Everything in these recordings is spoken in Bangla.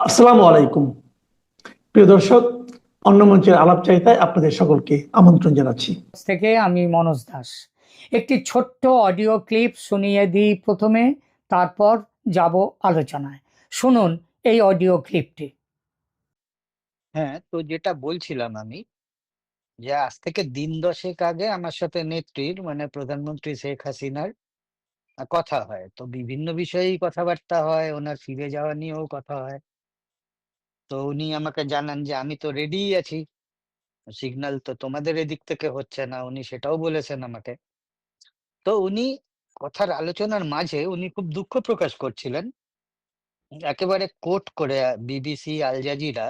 আসসালামু আলাইকুম। প্রিয় দর্শক অন্য মঞ্চের আলাপ চাইতায় আপনাদের সকলকে আমন্ত্রণ জানাচ্ছি। থেকে আমি মনোজ দাস। একটি ছোট্ট অডিও ক্লিপ শুনিয়ে দিই প্রথমে তারপর যাব আলোচনায়। শুনুন এই অডিও ক্লিপটি। হ্যাঁ তো যেটা বলছিলাম আমি যে আজ থেকে দিন দশেক আগে আমার সাথে নেত্রীর মানে প্রধানমন্ত্রী শেখ হাসিনার কথা হয়। তো বিভিন্ন বিষয়েই কথাবার্তা হয় ওনার ফিরে যাওয়া নিয়েও কথা হয়। তো উনি আমাকে জানান যে, আমি তো রেডি আছি। সিগন্যাল তো তোমাদের এদিক থেকে হচ্ছে না। উনি সেটাও বলেছেন আমাকে। তো উনি কথার আলোচনার মাঝে উনি খুব দুঃখ প্রকাশ করছিলেন। একেবারে কোট করে বিবিসি আল জাজিরা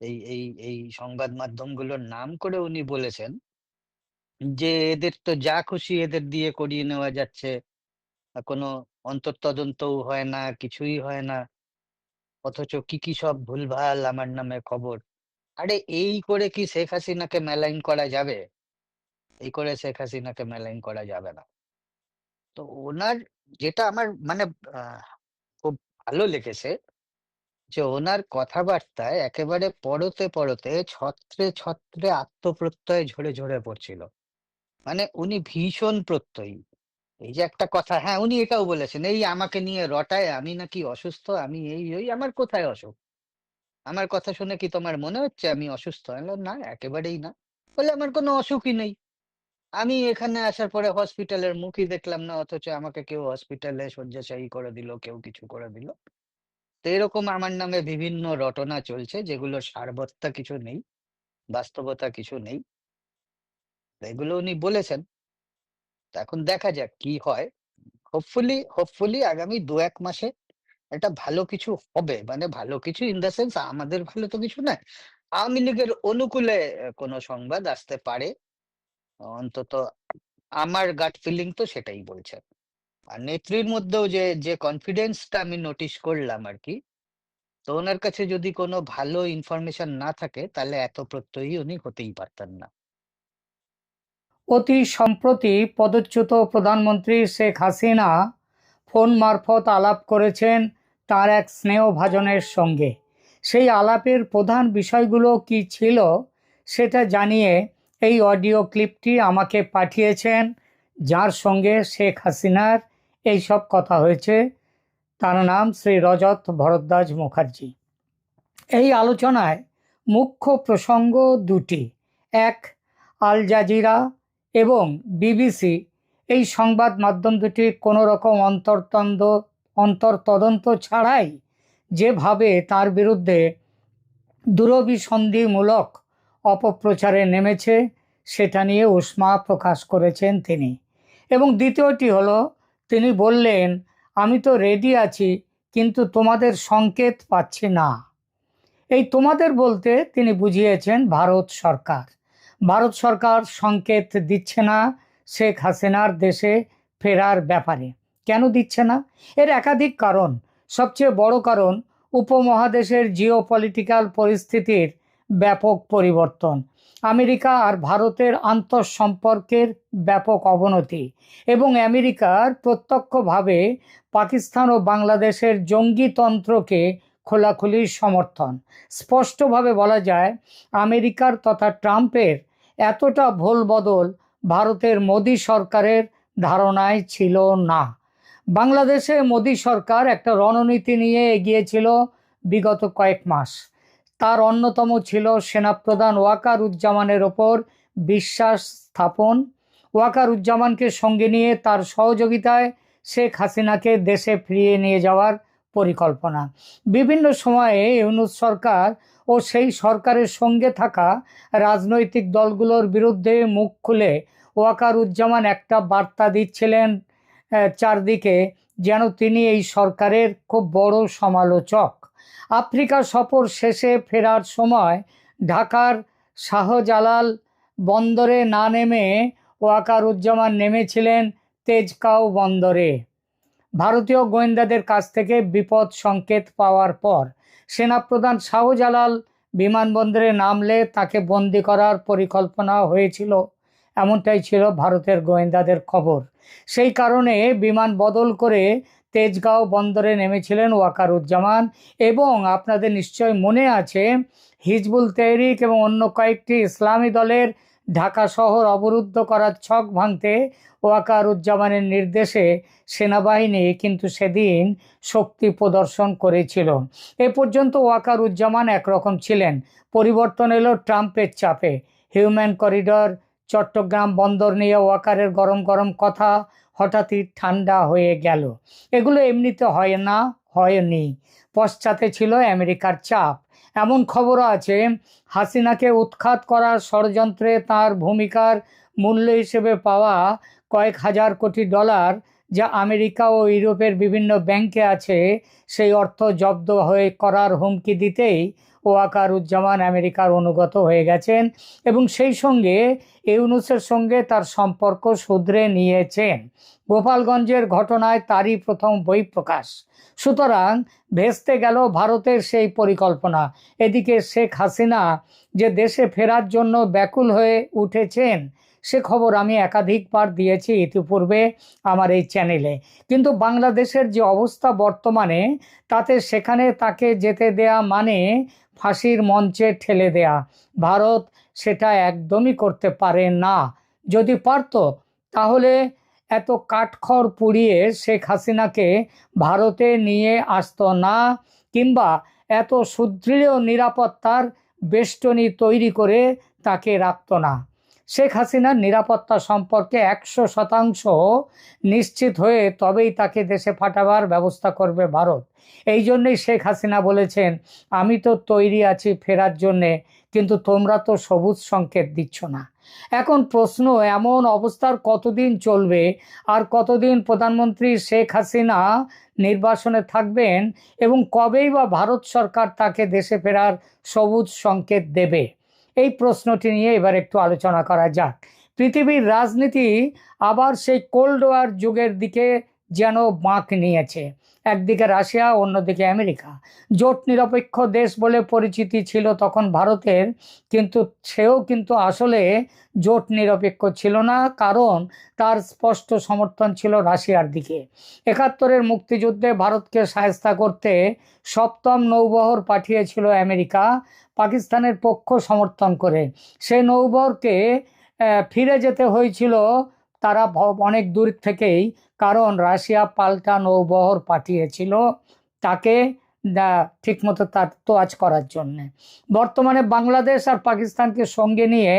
এই এই এই সংবাদ মাধ্যমগুলোর নাম করে উনি বলেছেন যে, এদের তো যা খুশি এদের দিয়ে করিয়ে নেওয়া যাচ্ছে। কোনো অন্তর্তদন্তও হয় না, কিছুই হয় না। অথচ কি কি সব ভুলভাল আমার নামে খবর? আরে এই করে কি শেখ হাসিনাকে মেলাইন করা যাবে? এই করে শেখ হাসিনাকে মেলাইন করা যাবে না। তো ওনার যেটা আমার মানে খুব ভালো লেগেছে যে ওনার কথাবার্তায় একেবারে পরতে পরতে ছত্রে ছত্রে আত্মপ্রত্যয় ঝরে ঝরে পড়ছিল। মানে উনি ভীষণ প্রত্যয়ী। এই যে একটা কথা হ্যাঁ উনি এটাও বলেছেন, এই আমাকে নিয়ে রটায়, আমি নাকি অসুস্থ, আমি এই, ওই, আমার কোথায় অসুখ? আমার কথা শুনে কি তোমার মনে হচ্ছে আমি অসুস্থ? না, একেবারেই না। বলে আমার কোনো অসুখই নেই। আমি এখানে আসার পরে হসপিটালের মুখই দেখলাম না, অথচ আমাকে কেউ হসপিটালে শয্যাশায়ী করে দিল, কেউ কিছু করে দিল। তো এরকম আমার নামে বিভিন্ন রটনা চলছে, যেগুলো সারবত্তা কিছু নেই, বাস্তবতা কিছু নেই। এগুলো উনি বলেছেন। এখন দেখা যাক কি হয়। হোপফুলি হোপফুলি আগামী দু এক মাসে একটা ভালো কিছু হবে। মানে ভালো কিছু ইন দ্য সেন্স আমাদের ভালো তো কিছু না আওয়ামী লীগের অনুকূলে কোনো সংবাদ আসতে পারে। অন্তত আমার গাট ফিলিং তো সেটাই বলছে। আর নেত্রীর মধ্যেও যে যে কনফিডেন্সটা আমি নোটিশ করলাম আর কি, তো ওনার কাছে যদি কোনো ভালো ইনফরমেশন না থাকে, তাহলে এত প্রত্যয়ী উনি হতেই পারতেন না। অতি সম্প্রতি পদচ্যুত প্রধানমন্ত্রী শেখ হাসিনা ফোন মারফত আলাপ করেছেন তার এক স্নেহভাজনের সঙ্গে। সেই আলাপের প্রধান বিষয়গুলো কি ছিল সেটা জানিয়ে এই অডিও ক্লিপটি আমাকে পাঠিয়েছেন, যার সঙ্গে শেখ হাসিনার এই সব কথা হয়েছে। তার নাম শ্রী রজত ভরদ্বাজ মুখার্জি। এই আলোচনায় মুখ্য প্রসঙ্গ দুটি। এক, আল জাজিরা এবং বিবিসি এই সংবাদ মাধ্যম দুটি কোনো রকম অন্তর্তন্দ, অন্তর্তদন্ত ছাড়াই যেভাবে তার বিরুদ্ধে দূরভিসন্ধিমূলক অপপ্রচারে নেমেছে, সেটা নিয়ে উষ্মা প্রকাশ করেছেন তিনি। এবং দ্বিতীয়টি হলো, তিনি বললেন, আমি তো রেডি আছি, কিন্তু তোমাদের সংকেত পাচ্ছি না। এই তোমাদের বলতে তিনি বুঝিয়েছেন ভারত সরকার। ভারত সরকার সংকেত দিচ্ছে না শেখ হাসিনার দেশে ফেরার ব্যাপারে। কেন দিচ্ছে না? এর একাধিক কারণ। সবচেয়ে বড় কারণ, উপমহাদেশের জিও পলিটিক্যাল পরিস্থিতির ব্যাপক পরিবর্তন। আমেরিকা আর ভারতের আন্তঃসম্পর্কের ব্যাপক অবনতি এবং আমেরিকার প্রত্যক্ষভাবে পাকিস্তান ও বাংলাদেশের জঙ্গিতন্ত্রকে খোলাখুলি সমর্থন। স্পষ্টভাবে বলা যায়, আমেরিকার তথা ট্রাম্পের এতটা ভুল বদল ভারতের মোদী সরকারের ধারণায় ছিল না। বাংলাদেশে মোদী সরকার একটা রণনীতি নিয়ে এগিয়েছিল বিগত কয়েক মাস। তার অন্যতম ছিল সেনাপ্রধান ওয়াকারুজ্জামানের ওপর বিশ্বাস স্থাপন। ওয়াকারুজ্জামানকে সঙ্গে নিয়ে তার সহযোগিতায় শেখ হাসিনাকে দেশে ফিরিয়ে নিয়ে যাওয়ার পরিকল্পনা। বিভিন্ন সময়ে ইউনুস সরকার ও সেই সরকারের সঙ্গে থাকা রাজনৈতিক দলগুলোর বিরুদ্ধে মুখ খুলে ওয়াকারুজ্জামান একটা বার্তা দিচ্ছিলেন চারদিকে, যেন তিনি এই সরকারের খুব বড় সমালোচক। আফ্রিকা সফর শেষে ফেরার সময় ঢাকার শাহজালাল বন্দরে না নেমে ওয়াকারুজ্জামান নেমেছিলেন তেজকাও বন্দরে। ভারতীয় গোয়েন্দাদের কাছ থেকে বিপদ সংকেত পাওয়ার পর সেনাপ্রধান শাহজালাল বিমানবন্দরে নামলে তাকে বন্দি করার পরিকল্পনা হয়েছিল। এমনটাই ছিল ভারতের গোয়েন্দাদের খবর। সেই কারণে বিমান বদল করে তেজগাঁও বন্দরে নেমেছিলেন ওয়াকারুজ্জামান এবং আপনাদের নিশ্চয় মনে আছে, হিজবুল তেহরিক এবং অন্য কয়েকটি ইসলামী দলের ঢাকা শহর অবরুদ্ধ করার ছক ভাঙতে ওয়াকারুজ্জামানের নির্দেশে সেনাবাহিনী কিন্তু সেদিন শক্তি প্রদর্শন করেছিল। এ পর্যন্ত ওয়াকারুজ্জামান একরকম ছিলেন। পরিবর্তন এলো ট্রাম্পের চাপে। হিউম্যান করিডর, চট্টগ্রাম বন্দর নিয়ে ওয়াকারের গরম গরম কথা হঠাৎই ঠান্ডা হয়ে গেল। এগুলো এমনিতে হয় না, হয়নি। পশ্চাতে ছিল আমেরিকার চাপ। এমন খবরও আছে। হাসিনাকে উৎখাত করার ষড়যন্ত্রে তার ভূমিকার মূল্য হিসেবে পাওয়া কয়েক হাজার কোটি ডলার যা আমেরিকা ও ইউরোপের বিভিন্ন ব্যাংকে আছে, সেই অর্থ জব্দ হয়ে করার হুমকি দিতেই ওয়াকারুজ্জামান আমেরিকার অনুগত হয়ে গেছেন এবং সেই সঙ্গে ইউনুসের সঙ্গে তার সম্পর্ক শুধরে নিয়েছেন। গোপালগঞ্জের ঘটনায় তারই প্রথম বই প্রকাশ। সুতরাং ভেস্তে গেল ভারতের সেই পরিকল্পনা। এদিকে শেখ হাসিনা যে দেশে ফেরার জন্য ব্যাকুল হয়ে উঠেছেন সে খবর আমি একাধিকবার দিয়েছি ইতিপূর্বে আমার এই চ্যানেলে। কিন্তু বাংলাদেশের যে অবস্থা বর্তমানে, তাতে সেখানে তাকে যেতে দেয়া মানে ফাঁসির মঞ্চে ঠেলে দেয়া। ভারত সেটা একদমই করতে পারে না। যদি পারত, তাহলে এত কাঠখড় পুড়িয়ে শেখ হাসিনাকে ভারতে নিয়ে আসতো না, কিংবা এত সুদৃঢ় নিরাপত্তার বেষ্টনী তৈরি করে তাকে রাখত না। শেখ হাসিনার নিরাপত্তা সম্পর্কে একশো শতাংশ নিশ্চিত হয়ে তবেই তাকে দেশে পাঠাবার ব্যবস্থা করবে ভারত। এই জন্যই শেখ হাসিনা বলেছেন, আমি তো তৈরি আছি ফেরার জন্যে, কিন্তু তোমরা তো সবুজ সংকেত দিচ্ছ না। এখন প্রশ্ন, এমন অবস্থার কতদিন চলবে আর কতদিন প্রধানমন্ত্রী শেখ হাসিনা নির্বাসনে থাকবেন এবং কবেই বা ভারত সরকার তাকে দেশে ফেরার সবুজ সংকেত দেবে? এই প্রশ্নটি নিয়ে এবার একটু আলোচনা করা যাক। পৃথিবীর রাজনীতি আবার সেই কোল্ড ওয়ার যুগের দিকে যেন বাঁক নিয়েছে। একদিকে রাশিয়া, অন্যদিকে আমেরিকা। জোট নিরপেক্ষ দেশ বলে পরিচিতি ছিল তখন ভারতের, কিন্তু সেও কিন্তু আসলে জোট নিরপেক্ষ ছিল না, কারণ তার স্পষ্ট সমর্থন ছিল রাশিয়ার দিকে। একাত্তরের মুক্তিযুদ্ধে ভারতকে সায়স্তা করতে সপ্তম নৌবহর পাঠিয়েছিল আমেরিকা, পাকিস্তানের পক্ষ সমর্থন করে। সেই নৌবহরকে ফিরে যেতে হয়েছিল তারা অনেক দূর থেকেই কারণ রাশিয়া পাল্টা নৌবহর পাঠিয়েছিল তাকে ঠিকমতো তার তোয়াজ করার জন্যে। বর্তমানে বাংলাদেশ আর পাকিস্তানকে সঙ্গে নিয়ে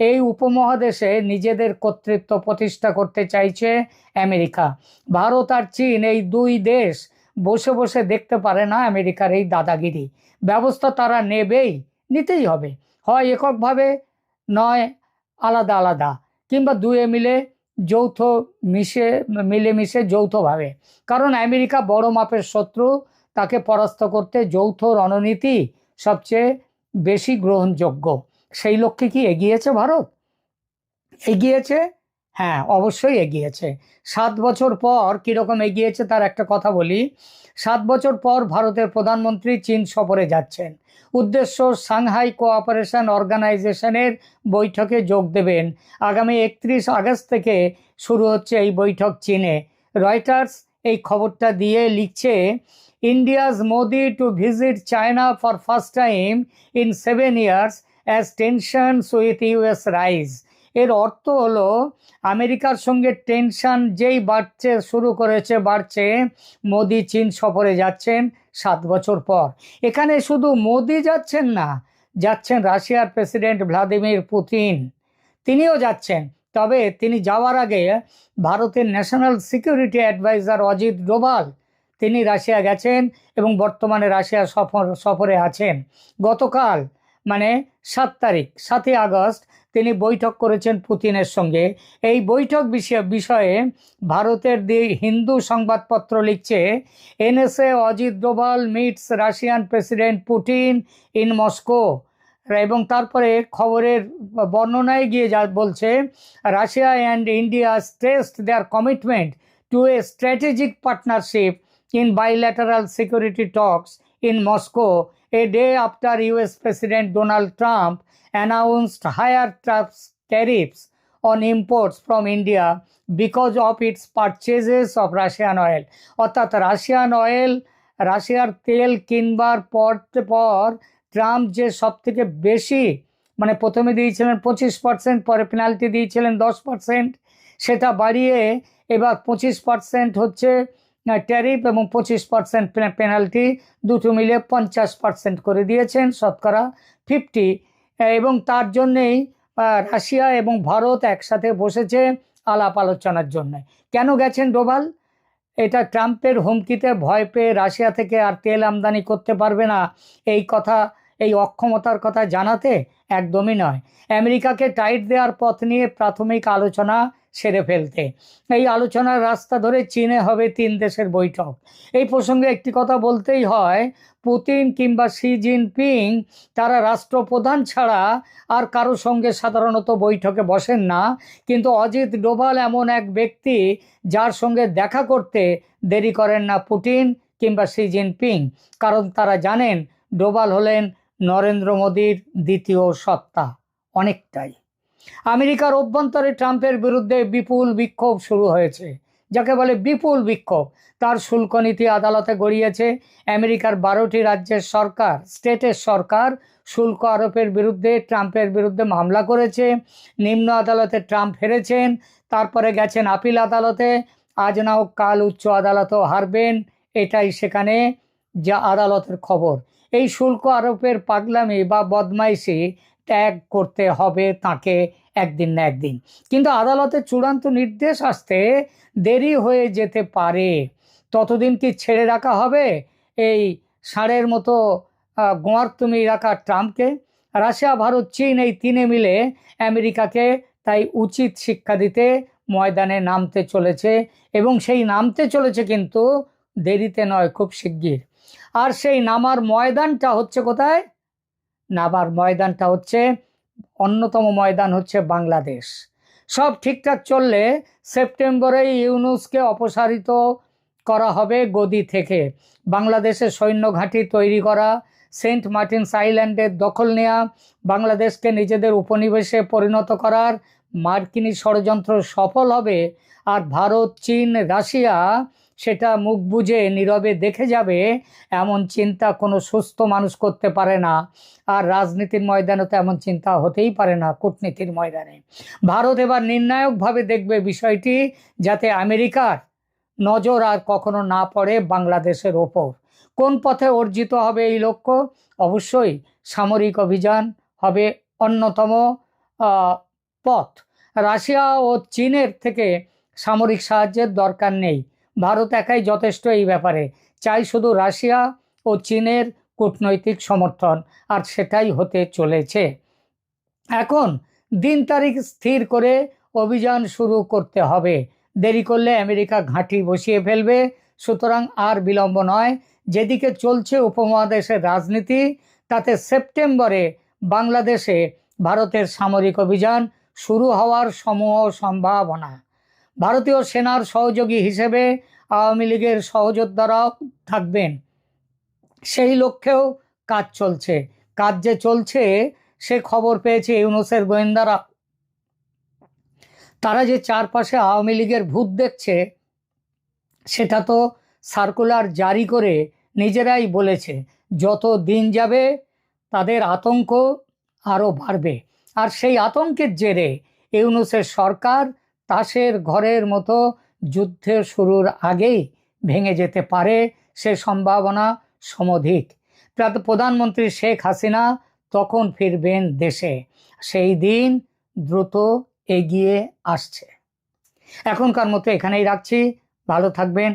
এই উপমহাদেশে নিজেদের কর্তৃত্ব প্রতিষ্ঠা করতে চাইছে আমেরিকা। ভারত আর চীন এই দুই দেশ বসে বসে দেখতে পারে না আমেরিকার এই দাদাগিরি। ব্যবস্থা তারা নেবেই, নিতেই হবে। হয় এককভাবে, নয়, আলাদা আলাদা, কিংবা দুয়ে মিলে যৌথ মিশে, মিলেমিশে যৌথভাবে। কারণ আমেরিকা বড় মাপের শত্রু, তাকে পরাস্ত করতে যৌথ রণনীতি সবচেয়ে বেশি গ্রহণযোগ্য। সেই লক্ষ্যে কি এগিয়েছে ভারত? এগিয়েছে হ্যাঁ অবশ্যই এগিয়েছে। সাত বছর পর কীরকম এগিয়েছে তার একটা কথা বলি। সাত বছর পর ভারতের প্রধানমন্ত্রী চীন সফরে যাচ্ছেন। উদ্দেশ্য সাংহাই কোঅপারেশন অর্গানাইজেশনের বৈঠকে যোগ দেবেন। আগামী একত্রিশ আগস্ট থেকে শুরু হচ্ছে এই বৈঠক চীনে। রয়টার্স এই খবরটা দিয়ে লিখছে India's Modi to visit China for first time in seven years as tensions with US rise এর অর্থ হলো আমেরিকার সঙ্গে টেনশন যেই বাড়ছে, শুরু করেছে, বাড়ছে, মোদি চীন সফরে যাচ্ছেন সাত বছর পর। এখানে শুধু মোদি যাচ্ছেন না, যাচ্ছেন রাশিয়ার প্রেসিডেন্ট ভ্লাদিমির পুতিন। তিনিও যাচ্ছেন, তবে তিনি যাওয়ার আগে ভারতের national security adviser Ajit Doval, তিনি রাশিয়া গেছেন এবং বর্তমানে রাশিয়া সফর, সফরে আছেন। গতকাল মানে সাত তারিখ, সাতই আগস্ট তিনি বৈঠক করেছেন পুতিনের সঙ্গে। এই বৈঠক বিষয়ে ভারতের দি হিন্দু সংবাদপত্র লিখছে, NSA Ajit Doval meets Russian president Putin in Moscow এবং তারপরে খবরের বর্ণনায় গিয়ে যা বলছে, Russia and India stressed their commitment to a strategic partnership in bilateral security talks in Moscow a day after US President Donald Trump announced higher tariffs on imports from India because of its purchases of Russian oil অর্থাৎ রাশিয়ান অয়েল রাশিয়ার তেল কিনবার পর পর ট্রাম্প যে সব থেকে বেশি মানে প্রথমে দিয়েছিলেন পঁচিশ পার্সেন্ট পরে পেনাল্টি দিয়েছিলেন দশ পার্সেন্ট সেটা বাড়িয়ে এবার পঁচিশ পার্সেন্ট হচ্ছে ট্যারিফ এবং পঁচিশ পার্সেন্ট পেনাল্টি দুটো মিলে পঞ্চাশ পার্সেন্ট করে দিয়েছেন শতকরা ফিফটি এবং তার জন্যেই রাশিয়া এবং ভারত একসাথে বসেছে আলাপ আলোচনার জন্য। কেন গেছেন ডোভাল? এটা ট্রাম্পের হুমকিতে ভয় পেয়ে রাশিয়া থেকে আর তেল আমদানি করতে পারবে না। এই কথা, এই অক্ষমতার কথা জানাতে একদমই নয়। আমেরিকাকে টাইট দেওয়ার পথ নিয়ে প্রাথমিক আলোচনা সেরে ফেলতে। এই আলোচনার রাস্তা ধরে চীনে হবে তিন দেশের বৈঠক। এই প্রসঙ্গে একটি কথা বলতেই হয়, পুতিন কিংবা শি জিনপিং তারা রাষ্ট্রপ্রধান ছাড়া আর কারও সঙ্গে সাধারণত বৈঠকে বসেন না। কিন্তু অজিত ডোভাল এমন এক ব্যক্তি যার সঙ্গে দেখা করতে দেরি করেন না পুতিন কিংবা শি জিনপিং। কারণ তারা জানেন, ডোভাল হলেন নরেন্দ্র মোদীর দ্বিতীয় সত্তা। অনেকটাই। আমেরিকার অভ্যন্তরে ট্রাম্পের বিরুদ্ধে বিপুল বিক্ষোভ শুরু হয়েছে। যাকে বলে বিপুল বিক্ষোভ, তার শুল্ক নীতি আদালতে গড়িয়েছে। আমেরিকার বারোটি রাজ্যের সরকার, স্টেটের সরকার, শুল্ক আরোপের বিরুদ্ধে, ট্রাম্পের বিরুদ্ধে মামলা করেছে। নিম্ন আদালতে ট্রাম্প হেরেছেন, তারপরে গেছেন আপিল আদালতে। আজ না হোক কাল উচ্চ আদালতেও হারবেন, এটাই সেখানে যা আদালতের খবর। এই শুল্ক আরোপের পাগলামি বা বদমাইশি ত্যাগ করতে হবে তাকে একদিন না একদিন। কিন্তু আদালতের চূড়ান্ত নির্দেশ আসতে দেরি হয়ে যেতে পারে। ততদিন কি ছেড়ে রাখা হবে? এই ষাঁড়ের মতো আহ, গোয়ার তুমি রাখা ট্রাম্পকে? রাশিয়া ভারত চীন এই তিনে মিলে আমেরিকাকে তাই উচিত শিক্ষা দিতে ময়দানে নামতে চলেছে এবং সেই নামতে চলেছে কিন্তু দেরিতে নয় খুব শিগগির। আর সেই নামার ময়দানটা হচ্ছে কোথায়? নামার ময়দানটা হচ্ছে অন্যতম ময়দান হচ্ছে বাংলাদেশ। সব ঠিকঠাক চললে সেপ্টেম্বরে ইউনুসকে অপসারিত করা হবে গদি থেকে। বাংলাদেশের সৈন্য ঘাঁটি তৈরি করা, সেন্ট মার্টিনস আইল্যান্ডের দখল নেওয়া বাংলাদেশকে নিজেদের উপনিবেশে পরিণত করার মার্কিনী ষড়যন্ত্র সফল হবে, আর ভারত, চীন, রাশিয়া সেটা মুখ বুজে নীরবে দেখে যাবে, এমন চিন্তা কোনো সুস্থ মানুষ করতে পারে না। আর রাজনীতির ময়দানে তো এমন চিন্তা হতেই পারে না কূটনীতির ময়দানে। ভারত এবার নির্ণায়কভাবে দেখবে বিষয়টি, যাতে আমেরিকার নজর আর কখনো না পড়ে বাংলাদেশের ওপর। কোন পথে অর্জিত হবে এই লক্ষ্য? অবশ্যই সামরিক অভিযান হবে অন্যতম পথ। রাশিয়া ও চীনের থেকে সামরিক সাহায্যের দরকার নেই। ভারত একাই যথেষ্ট এই ব্যাপারে। চাই শুধু রাশিয়া ও চীনের কূটনৈতিক সমর্থন, আর সেটাই হতে চলেছে। এখন দিন তারিখ স্থির করে অভিযান শুরু করতে হবে। দেরি করলে আমেরিকা ঘাঁটি বসিয়ে ফেলবে, সুতরাং আর বিলম্ব নয়। যেদিকে চলছে উপমহাদেশের রাজনীতি, তাতে সেপ্টেম্বরে বাংলাদেশে ভারতের সামরিক অভিযান শুরু হওয়ার সমূহ সম্ভাবনা। ভারতীয় সেনার সহযোগী হিসেবে আওয়ামী লীগের সহযোদ্ধারাও থাকবেন। সেই লক্ষ্যেও কাজ চলছে। কাজ যে চলছে, সে খবর পেয়েছে ইউনুসের গোয়েন্দারা। তারা যে চারপাশে আওয়ামী লীগের ভূত দেখছে, সেটা তো সার্কুলার জারি করে নিজেরাই বলেছে। যত দিন যাবে, তাদের আতঙ্ক আরও বাড়বে। আর সেই আতঙ্কের জেরে ইউনুসের সরকার তাসের ঘরের মতো যুদ্ধের শুরুর আগেই ভেঙে যেতে পারে সে সম্ভাবনা সমধিক। প্রধানমন্ত্রী শেখ হাসিনা তখন ফিরবেন দেশে। সেই দিন দ্রুত এগিয়ে আসছে। এখনকার মতো এখানেই রাখছি। ভালো থাকবেন।